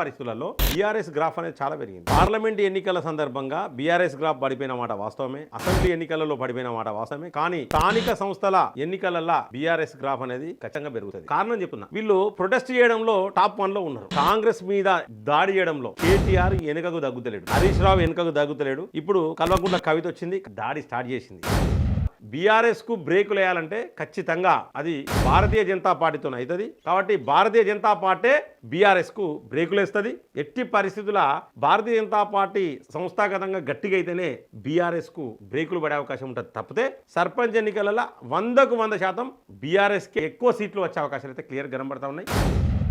పరిస్థితులలో BRS graph అనేది చాలా పెరిగింది. పార్లమెంట్ ఎన్నికల సందర్భంగా బీఆర్ఎస్ గ్రాఫ్ పడిపోయిన మాట వాస్తవమే అసెంబ్లీ ఎన్నికలలో పడిపోయిన మాట వాస్తవమే కానీ స్థానిక సంస్థల ఎన్నికలలో బీఆర్ఎస్ గ్రాఫ్ అనేది ఖచ్చితంగా పెరుగుతుంది. కారణం చెప్తున్నా వీళ్ళు ప్రొటెస్ట్ చేయడంలో టాప్ వన్లో ఉన్నారు. కాంగ్రెస్ మీద దాడి చేయడంలో కేటీఆర్ వెనుకకు దగ్గుతలేడు హరీష్ రావు వెనుకకు దగ్గుతలేడు ఇప్పుడు కల్వకుంట్ల కవిత వచ్చింది దాడి స్టార్ట్ చేసింది. బీఆర్ఎస్కు బ్రేకులు వేయాలంటే ఖచ్చితంగా అది భారతీయ జనతా పార్టీతో అవుతుంది. కాబట్టి భారతీయ జనతా పార్టీ బీఆర్ఎస్కు బ్రేకులు వేస్తుంది. ఎట్టి పరిస్థితుల భారతీయ జనతా పార్టీ సంస్థాగతంగా గట్టిగా అయితేనే బీఆర్ఎస్కు బ్రేకులు పడే అవకాశం ఉంటుంది. తప్పితే సర్పంచ్ ఎన్నికలలో వందకు వంద శాతం బీఆర్ఎస్కి ఎక్కువ సీట్లు వచ్చే అవకాశాలు అయితే క్లియర్ కనబడతా ఉన్నాయి.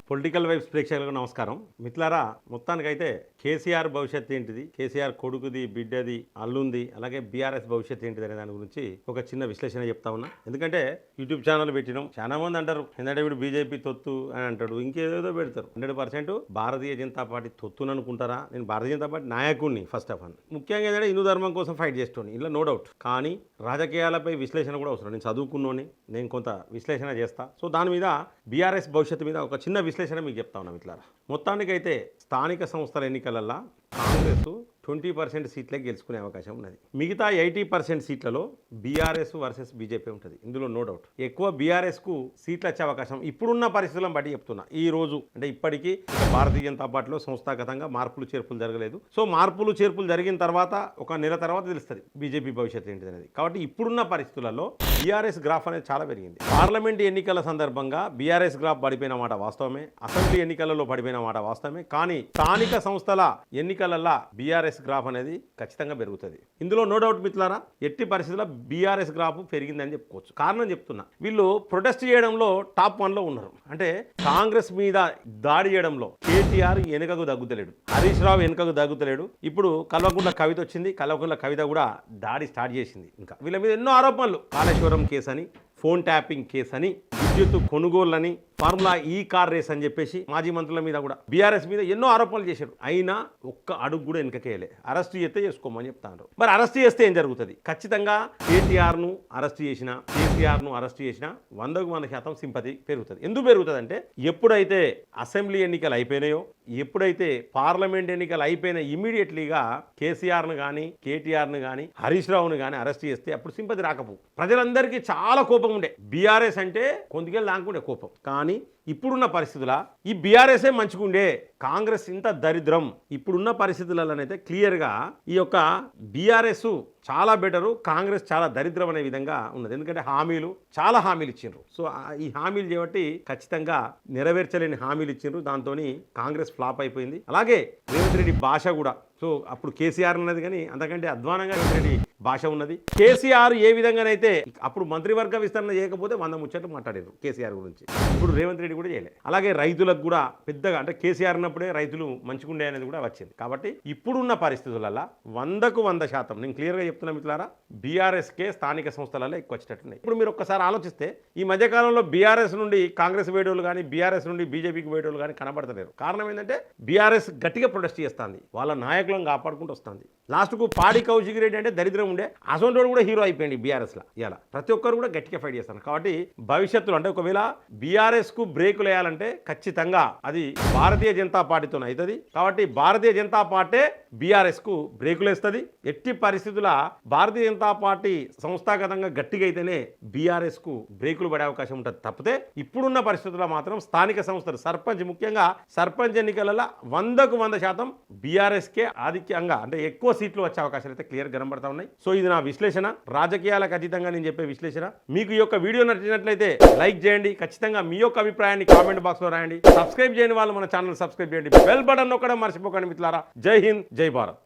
పొలిటికల్ వైబ్స్ ప్రేక్షకులకు నమస్కారం. మిత్రులారా మొత్తానికైతే కేసీఆర్ భవిష్యత్ ఏంటిది? కేసీఆర్ కొడుకుది బిడ్డది అల్లుంది అలాగే బీఆర్ఎస్ భవిష్యత్ ఏంటిది అనే దాని గురించి ఒక చిన్న విశ్లేషణ చెప్తా ఉన్నా. ఎందుకంటే యూట్యూబ్ ఛానల్ పెట్టినాం. చాలా మంది అంటారు ఎందుకంటే వీడు బీజేపీ తొత్తు అని అంటాడు. ఇంకేదేదో పెడతారు. Hundred percent Bharatiya Janata party తొత్తుని అనుకుంటారా? నేను భారతీయ జనతా పార్టీ నాయకుడిని ఫస్ట్ ఆఫ్ ఆల్. ముఖ్యంగా ఏంటంటే హిందూ ధర్మం కోసం ఫైట్ చేస్తాను ఇలా నో డౌట్. కానీ రాజకీయాలపై విశ్లేషణ కూడా అవసరం. నేను చదువుకున్నోని నేను కొంత విశ్లేషణ చేస్తా. సో దాని మీద బీఆర్ఎస్ భవిష్యత్తు మీద ఒక చిన్న విశ్లేషణ విశ్లేషణ మీకు చెప్తా ఉన్నా మిత్రులారా. మొత్తానికైతే స్థానిక సంస్థల ఎన్నికలల్లో కాంగ్రెస్ ట్వంటీ పర్సెంట్ సీట్లే గెలుచుకునే అవకాశం ఉన్నది. మిగతా ఎయిటీ పర్సెంట్ సీట్లలో బీఆర్ఎస్ వర్సెస్ బీజేపీ ఉంటుంది. ఇందులో నో డౌట్ ఎక్కువ బీఆర్ఎస్కు సీట్లు వచ్చే అవకాశం ఇప్పుడున్న పరిస్థితులను బట్టి చెప్తున్నా. ఈ రోజు అంటే ఇప్పటికీ భారతీయ జనతా పార్టీలో సంస్థాగతంగా మార్పులు చేర్పులు జరగలేదు. సో మార్పులు చేర్పులు జరిగిన తర్వాత ఒక నెల తర్వాత తెలుస్తుంది బీజేపీ భవిష్యత్తు ఏంటిది అనేది. కాబట్టి ఇప్పుడున్న పరిస్థితులలో బీఆర్ఎస్ గ్రాఫ్ అనేది చాలా పెరిగింది. పార్లమెంట్ ఎన్నికల సందర్భంగా బీఆర్ఎస్ గ్రాఫ్ పడిపోయిన మాట వాస్తవమే. అసెంబ్లీ ఎన్నికలలో పడిపోయిన మాట వాస్తవమే. కానీ స్థానిక సంస్థల ఎన్నికలలో బీఆర్ఎస్ గ్రాఫ్ అనేది ఖచ్చితంగా పెరుగుతుంది. ఇందులో నో డౌట్ మిత్రులారా ఎట్టి పరిస్థితుల్లో బీఆర్ఎస్ గ్రాఫ్ పెరిగిందని చెప్పుకోవచ్చు. కారణం చెప్తున్నా. వీళ్ళు ప్రొటెస్ట్ చేయడంలో టాప్ వన్లో ఉన్నారు. అంటే కాంగ్రెస్ మీద దాడి చేయడంలో కేటీఆర్ వెనుకకు దగ్గుతలేడు హరీష్ రావు వెనుకకు దగ్గుతలేడు ఇప్పుడు కల్వకుంట్ల కవిత వచ్చింది. కల్వకుంట్ల కవిత కూడా దాడి స్టార్ట్ చేసింది. ఇంకా వీళ్ళ మీద ఎన్నో ఆరోపణలు. కాళేశ్వరం కేసు అని ఫోన్ ట్యాపింగ్ కేసు అని విద్యుత్ కొనుగోళ్ళని ఫార్ములా ఈ కార్ రేస్ అని చెప్పేసి మాజీ మంత్రుల మీద కూడా బీఆర్ఎస్ మీద ఎన్నో ఆరోపణలు చేశారు. అయినా ఒక్క అడుగు కూడా వెనకకేయలే. అరెస్ట్ చేస్తే చేసుకోమని చెప్తాను మరి అరెస్ట్ చేస్తే ఏం జరుగుతుంది? ఖచ్చితంగా కేటీఆర్ను అరెస్ట్ చేసిన కేసీఆర్ను అరెస్ట్ చేసిన వందకు వంద శాతం సింపతి పెరుగుతుంది. ఎందుకు పెరుగుతుంది అంటే ఎప్పుడైతే అసెంబ్లీ ఎన్నికలు అయిపోయినాయో ఎప్పుడైతే పార్లమెంట్ ఎన్నికలు అయిపోయిన ఇమీడియట్లీగా కేసీఆర్ను కానీ కేటీఆర్ను కానీ హరీష్ రావును కానీ అరెస్ట్ చేస్తే అప్పుడు సింపతి రాకపో. ప్రజలందరికీ చాలా కోపం ఉండే. బీఆర్ఎస్ అంటే ముందుకెళ్ళి లాంకుండే కోపం. కానీ ఇప్పుడున్న పరిస్థితుల ఈ బీఆర్ఎస్ఏ మంచిగుండే కాంగ్రెస్ ఇంత దరిద్రం ఇప్పుడున్న పరిస్థితులలోనైతే క్లియర్గా ఈ యొక్క బీఆర్ఎస్ చాలా బెటరు కాంగ్రెస్ చాలా దరిద్రం అనే విధంగా ఉన్నది. ఎందుకంటే హామీలు చాలా హామీలు ఇచ్చిండ్రు. సో ఈ హామీలు చేపట్టి ఖచ్చితంగా నెరవేర్చలేని హామీలు ఇచ్చిండ్రు. దాంతో కాంగ్రెస్ ఫ్లాప్ అయిపోయింది. అలాగే రేవంత్ రెడ్డి భాష కూడా. సో అప్పుడు కేసీఆర్ ఉన్నది కానీ అంతకంటే అధ్వానంగా రేవంత్ రెడ్డి భాష ఉన్నది. కేసీఆర్ ఏ విధంగానైతే అప్పుడు మంత్రివర్గ విస్తరణ చేయకపోతే వంద ముచ్చట్లు మాట్లాడారు కేసీఆర్ గురించి. ఇప్పుడు రేవంత్ రెడ్డి కూడా చేయలేదు అలాగే రైతులకు కూడా పెద్దగా అంటే కేసీఆర్ ఉన్నప్పుడే రైతులు మంచిగుండే అనేది కూడా వచ్చింది. కాబట్టి ఇప్పుడున్న పరిస్థితులలో వందకు వంద శాతం నేను క్లియర్గా చెప్తున్నా మిత్రులారా బీఆర్ఎస్కే స్థానిక సంస్థలలో ఎక్కువ వచ్చేటట్టున్నాయి ఇప్పుడు మీరు ఒక్కసారి ఆలోచిస్తే ఈ మధ్యకాలంలో బీఆర్ఎస్ నుండి కాంగ్రెస్ వేడోళ్ళు కానీ బీఆర్ఎస్ నుండి బీజేపీకి వేడోళ్ళు కానీ కనబడతలేరు. కారణం ఏంటంటే బీఆర్ఎస్ గట్టిగా ప్రొటెస్ట్ చేస్తుంది. వాళ్ళ నాయకులను కాపాడుకుంటూ వస్తుంది. లాస్ట్కు పాడి కౌశిక్ రెడ్డి అంటే దరిద్రం ఉండే అసొంటోడు కూడా హీరో అయిపోయింది బీఆర్ఎస్లో. ఇలా ప్రతి ఒక్కరు కూడా గట్టిగా ఫైట్ చేస్తారు కాబట్టి భవిష్యత్తులో అంటే ఒకవేళ బీఆర్ఎస్కు బ్రేకులు వేయాలంటే ఖచ్చితంగా అది భారతీయ జనతా పార్టీతో అవుతుంది. కాబట్టి భారతీయ జనతా పార్టీ బీఆర్ఎస్కు బ్రేకులు వేస్తుంది ఎట్టి పరిస్థితుల భారతీయ జనతా పార్టీ సంస్థాగతంగా గట్టిగా అయితేనే బీఆర్ఎస్కు బ్రేకులు పడే అవకాశం ఉంటుంది. తప్పితే ఇప్పుడున్న పరిస్థితుల్లో మాత్రం స్థానిక సంస్థలు సర్పంచ్ ముఖ్యంగా సర్పంచ్ ఎన్నికలలో వందకు వంద శాతం బీఆర్ఎస్ కే ఆధిక్యంగా అంటే ఎక్కువ సీట్లు వచ్చే అవకాశాలు అయితే క్లియర్ కనబడతా ఉన్నాయి. సో ఇది నా విశ్లేషణ. రాజకీయాలకు అతీతంగా నేను చెప్పే విశ్లేషణ. మీకు ఈ యొక్క వీడియో నచ్చినట్లయితే లైక్ చేయండి. ఖచ్చితంగా మీ యొక్క అభిప్రాయాన్ని కామెంట్ బాక్స్లో రాయండి. సబ్స్క్రైబ్ చేయని వాళ్ళు మన ఛానల్ సబ్స్క్రైబ్ చేయండి. బెల్ బటన్ నొక్కడం మర్చిపోకండి మిత్రులారా. జై హింద్ జై భారత్.